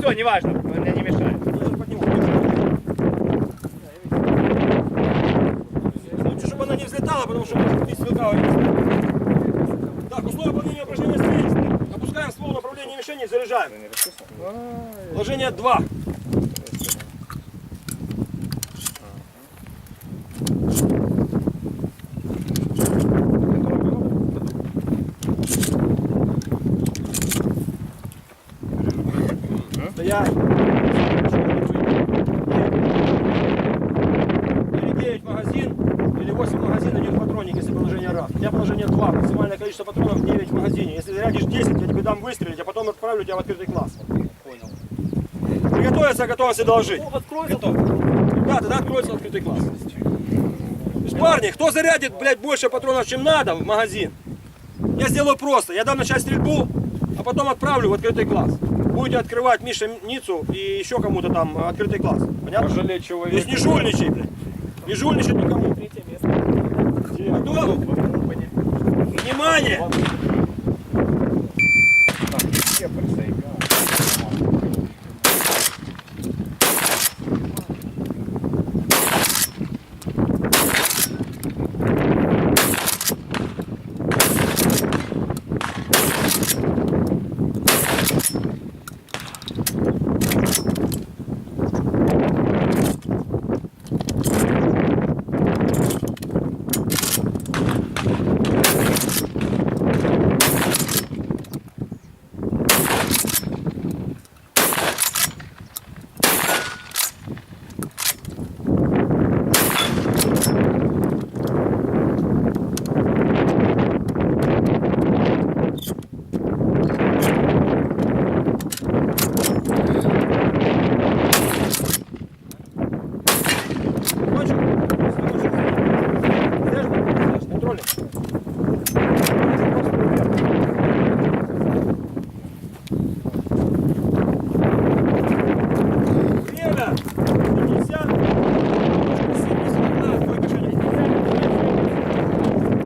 Все, неважно, мне не мешает. Лучше, чтобы она не взлетала, потому что может быть стрелка Так, условия выполнения упражнения стрельства. Опускаем ствол в направлении мишени и заряжаем. Положение 2. Стоять. Или 9 магазин, или 8 магазин, один патронник, если положение раз. У тебя положение 2, максимальное количество патронов 9 в магазине. Если зарядишь 10, я тебе дам выстрелить, а потом отправлю тебя в открытый класс. Понял. Приготовиться, готовься доложить. Готов. Да, тогда откроется открытый класс. Есть, парни, кто зарядит, блядь, больше патронов, чем надо в магазин, я сделаю просто. Я дам начать стрельбу, а потом отправлю в открытый класс. Будете открывать Мише Ницу и еще кому-то там открытый класс. Понятно? Пожалеть То человека. есть не жульничай, блядь. Не жульничай никому. Внимание!